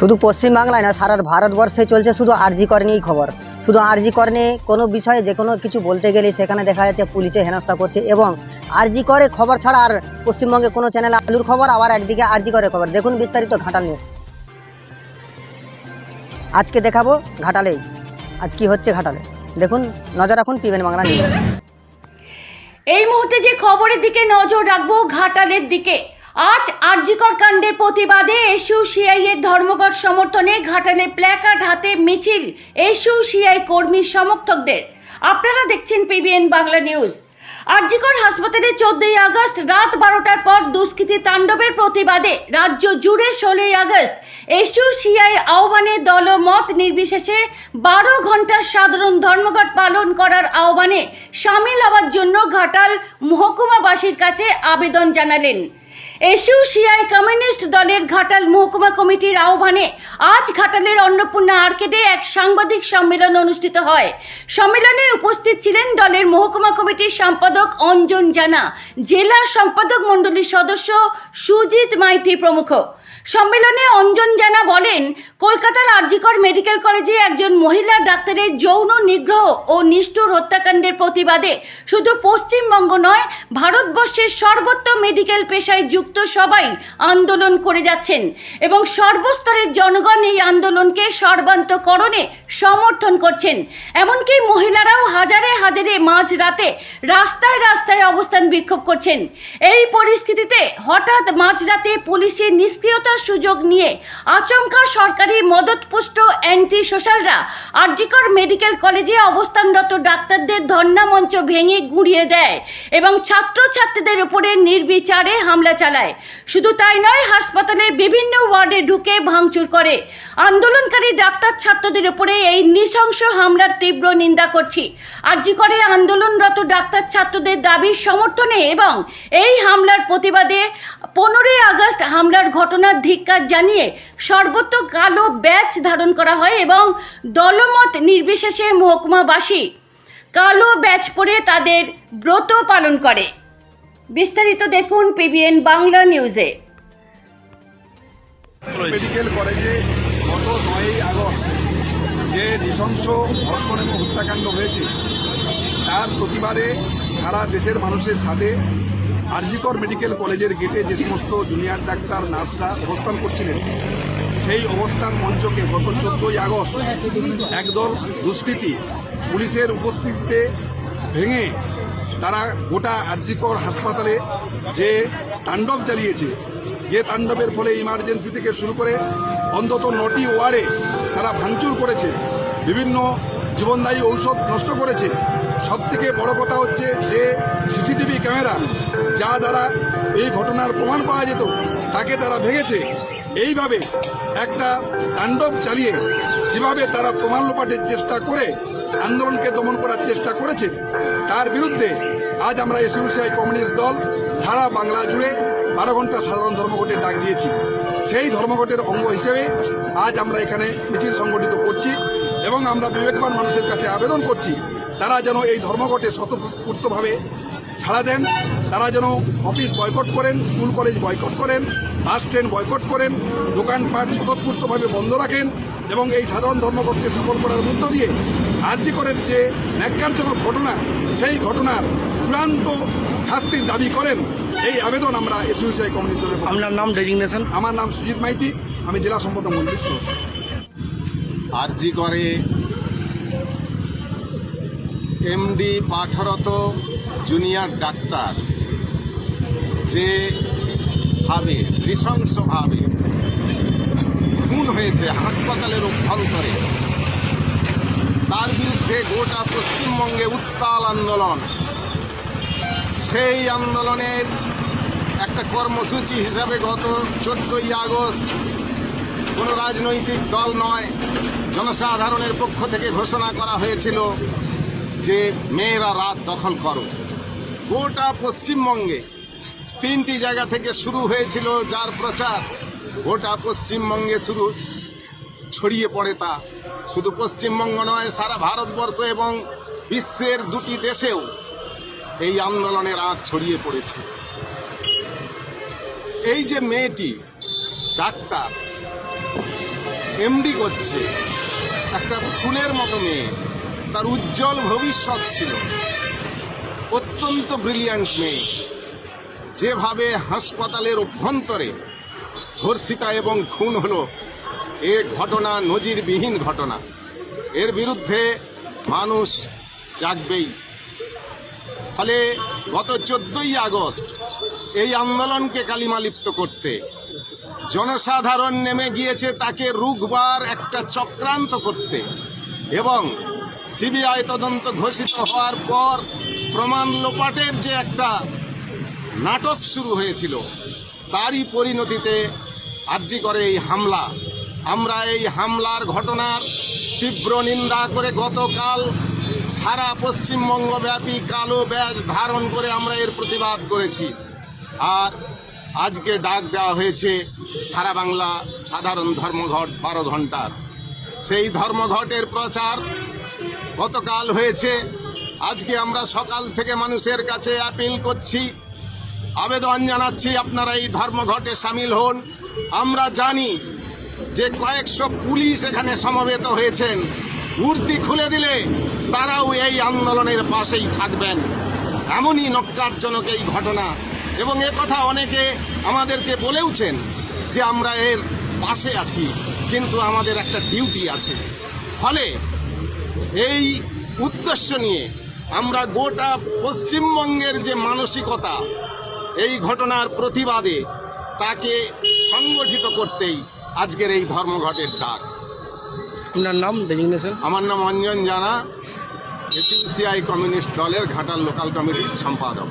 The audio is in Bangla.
শুধু পশ্চিমবাংলায় না, সারা ভারতবর্ষে চলছে শুধু আরজি কর নিয়েই খবর। শুধু আরজি কর নিয়ে কোনো বিষয়ে যে কোনো কিছু বলতে গেলে সেখানে দেখা যাচ্ছে পুলিশে হেনস্থা করছে এবং আরজি করে খবর ছাড়া আর পশ্চিমবঙ্গে কোনো চ্যানেল আলুর খবর, আবার একদিকে আরজি করে খবর। দেখুন বিস্তারিত ঘাটাল নিয়ে আজকে দেখাবো ঘাটালে আজ কি হচ্ছে ঘাটালে? দেখুন, নজর রাখুন পিবেন বাংলা নিউজ। এই মুহূর্তে যে খবরের দিকে নজর রাখব ঘাটালের দিকে। আজ আরজিকর কাণ্ডের প্রতিবাদে এসু সিআই এর ধর্মঘট সমর্থনে ঘাটালে প্ল্যাকার্ড হাতে মিছিল। এসু সিআই কর্মী সমর্থকদের। আপনারা দেখছেন পিবিএন বাংলা নিউজ। আরজিকর হাসপাতালে চোদ্দই আগস্ট রাত বারোটার পর দুষ্কৃতী তাণ্ডবের প্রতিবাদে রাজ্য জুড়ে ষোলোই আগস্ট এসু সিআই আহ্বানে দল মত নির্বিশেষে বারো ঘণ্টার সাধারণ ধর্মঘট পালন করার আহ্বানে সামিল হওয়ার জন্য ঘাটাল মহকুমাবাসীর কাছে আবেদন জানালেন। সিআই কমিউনিস্ট দলের ঘাটাল মহকুমা কমিটির আহ্বানে আজ ঘাটালের অন্নপূর্ণা আর্কেডে এক সাংবাদিক সম্মেলন অনুষ্ঠিত হয়। সম্মেলনে উপস্থিত ছিলেন দলের মহকুমা কমিটির সম্পাদক অঞ্জন জানা, জেলা সম্পাদক মণ্ডলীর সদস্য সুজিত মাইতি প্রমুখ। সম্মেলনে অঞ্জন জানা বলেন, কলকাতার আরজিকর মেডিকেল কলেজে একজন মহিলা ডাক্তারের যৌন নিগ্রহ ও নিষ্ঠুর হত্যাকাণ্ডের প্রতিবাদে শুধু পশ্চিমবঙ্গ নয়, ভারতবর্ষের সর্বত্র মেডিকেল পেশায় যুক্ত সবাই আন্দোলন করে যাচ্ছেন এবং সর্বস্তরের জনগণ এই আন্দোলনকে সর্বান্তকরণে সমর্থন করছেন। এমনকি মহিলারাও হাজারে হাজারে মাঝ রাতে রাস্তায় রাস্তায় অবস্থান বিক্ষোভ করছেন। এই পরিস্থিতিতে হঠাৎ মাঝরাতে পুলিশের নিষ্ক্রিয়তার সুযোগ নিয়ে আচমকা সরকারি মদতপুষ্ট অ্যান্টি সোশ্যালরা আরজিকর মেডিকেল কলেজে অবস্থানরত ডাক্তারদের ধর্ণা মঞ্চ ভেঙে গুঁড়িয়ে দেয় এবং ছাত্রছাত্রীদের উপরে নির্বিচারে হামলা চালায়। শুধু তাই নয়, হাসপাতালের বিভিন্ন ওয়ার্ডে ঢুকে ভাঙচুর করে। আন্দোলনকারী ডাক্তার ছাত্রদের উপরে এই নৃশংস হামলার তীব্র নিন্দা করছি। আরজি করে আন্দোলনরত ডাক্তার ছাত্রদের দাবির সমর্থনে এবং এই হামলার প্রতিবাদে পনেরোই আগস্ট হামলার ঘটনার ধিক্কার জানিয়ে সর্বত্র কালো ব্যাচ ধারণ করা হয় এবং দলমত নির্বিশেষে মহকুমাবাসী কালো ব্যাচ পরে তাদের ব্রত পালন করে। বিস্তারিত দেখুন পিবিএন বাংলা নিউজে। মেডিকেল কলেজে গত নয়ই আগস্ট যে নৃশংস ধর্ষণ এবং হত্যাকাণ্ড হয়েছে, তার প্রতিবাদে সারা দেশের মানুষের সাথে আরজিকর মেডিকেল কলেজের গেটে যে সমস্ত জুনিয়র ডাক্তার, নার্সরা অবস্থান করছিলেন, সেই অবস্থান মঞ্চকে গত চোদ্দই আগস্ট একদল দুষ্কৃতী পুলিশের উপস্থিতিতে ভেঙে তারা গোটা আরজিকর হাসপাতালে যে তাণ্ডব চালিয়েছে, যে তাণ্ডবের ফলে ইমার্জেন্সি থেকে শুরু করে অন্তত নটি ওয়ার্ডে তারা ভাঙচুর করেছে, বিভিন্ন জীবনদায়ী ঔষধ নষ্ট করেছে। সব থেকে বড় কথা হচ্ছে যে সিসিটিভি ক্যামেরা, যা দ্বারা এই ঘটনার প্রমাণ পাওয়া যেত, তাকে তারা ভেঙেছে। এইভাবে একটা তাণ্ডব চালিয়ে যেভাবে তারা প্রমাণ লোপাটের চেষ্টা করে, আন্দোলনকে দমন করার চেষ্টা করেছে, তার বিরুদ্ধে আজ আমরা এসইউসিআই কমিউনিস্ট দল সারা বাংলা জুড়ে বারো ঘণ্টা সাধারণ ধর্মঘটের ডাক দিয়েছি। সেই ধর্মঘটের অঙ্গ হিসেবে আজ আমরা এখানে মিছিল সংগঠিত করছি এবং আমরা বিবেকবান মানুষের কাছে আবেদন করছি তারা যেন এই ধর্মঘটে স্বতঃস্ফূর্তভাবে ছাড়া দেন তারা যেন অফিস বয়কট করেন স্কুল কলেজ বয়কট করেন বাস ট্রেন বয়কট করেন দোকানপাট স্বতঃস্ফূর্তভাবে বন্ধ রাখেন এবং এই সাধারণ ধর্মঘটকে সফল করার মধ্য দিয়ে আর্জি করেন যে ন্যাক্কারজনক ঘটনা সেই ঘটনার চূড়ান্ত শাস্তির দাবি করেন। এই আবেদন আমরা এসইউসিআই কমিউনিস্ট দলের আপনার নাম ডেজিগনেশন আমার নাম সুজিত মাইতি আমি জেলা সম্পাদক মন্ত্রী আরজি করে এমডি পাঠরত জুনিয়র ডাক্তার, যে ভাবে নৃশংসভাবে খুন হয়েছে হাসপাতালের অভ্যন্তরে। তার বিরুদ্ধে গোটা পশ্চিমবঙ্গে উত্তাল আন্দোলন। সেই আন্দোলনের একটা কর্মসূচি হিসাবে গত চোদ্দই আগস্ট কোনো রাজনৈতিক দল নয়, জনসাধারণের পক্ষ থেকে ঘোষণা করা হয়েছিল যে মেয়েরা রাত দখল করো। গোটা পশ্চিমবঙ্গে তিনটি জায়গা থেকে শুরু হয়েছিল যার প্রচার। গোটা পশ্চিমবঙ্গে শুরু ছড়িয়ে পড়ে তা। শুধু পশ্চিমবঙ্গ নয়, সারা ভারতবর্ষ এবং বিশ্বের দুটি দেশেও এই আন্দোলনের আঁচ ছড়িয়ে পড়েছে। এই যে মেয়েটি, ডাক্তার, এমডি করছে, একটা ফুলের মতো মেয়ে। তার উজ্জ্বল ভবিষ্যৎ ছিল। অত্যন্ত ব্রিলিয়ান্ট মেয়ে। যেভাবে হাসপাতালের অভ্যন্তরে ধর্ষিতা এবং খুন হলো, এ ঘটনা নজিরবিহীন ঘটনা। এর বিরুদ্ধে মানুষ জাগবেই। ফলে গত চোদ্দই আগস্ট এই আন্দোলনকে কালিমালিপ্ত করতে জনসাধারণ নেমে গিয়েছে তাকে রুখবার একটা চক্রান্ত করতে এবং সিবিআই তদন্ত ঘোষিত হওয়ার পর প্রমাণ লোপাটের যে একটা নাটক শুরু হয়েছিল, তারই পরিণতিতে আর্জি করে এই হামলা। আমরা এই হামলার ঘটনার তীব্র নিন্দা করে গতকাল সারা পশ্চিমবঙ্গব্যাপী কালো ব্যাজ ধারণ করে আমরা এর প্রতিবাদ করেছি। আর আজকে ডাক দেওয়া হয়েছে সারা বাংলা সাধারণ ধর্মঘট বারো ঘণ্টার। সেই ধর্মঘটের প্রচার গতকাল হয়েছে। আজকে আমরা সকাল থেকে মানুষের কাছে অ্যাপিল করছি। আবেদন জানাচ্ছি আপনারা এই ধর্মঘটে সামিল হন। আমরা জানি যে কয়েকশো পুলিশ এখানে সমবেত হয়েছেন। উর্দি খুলে দিলে তারাও এই আন্দোলনের পাশেই থাকবেন। এমনই নক্কারজনক এই ঘটনা। এবং এ কথা অনেকে আমাদেরকে বলেওছেন যে আমরা এর পাশে আছি, কিন্তু আমাদের একটা ডিউটি আছে। ফলে এই উদ্দেশ্য নিয়ে আমরা গোটা পশ্চিমবঙ্গের যে মানসিকতা এই ঘটনার প্রতিবাদে তাকে সংগঠিত করতেই আজকের এই ধর্মঘটের ডাক। আপনার নাম ডেজিগনেশন? আমার নাম অঞ্জন জানা এসিউসিআই কমিউনিস্ট দলের ঘাটাল লোকাল কমিটির সম্পাদক।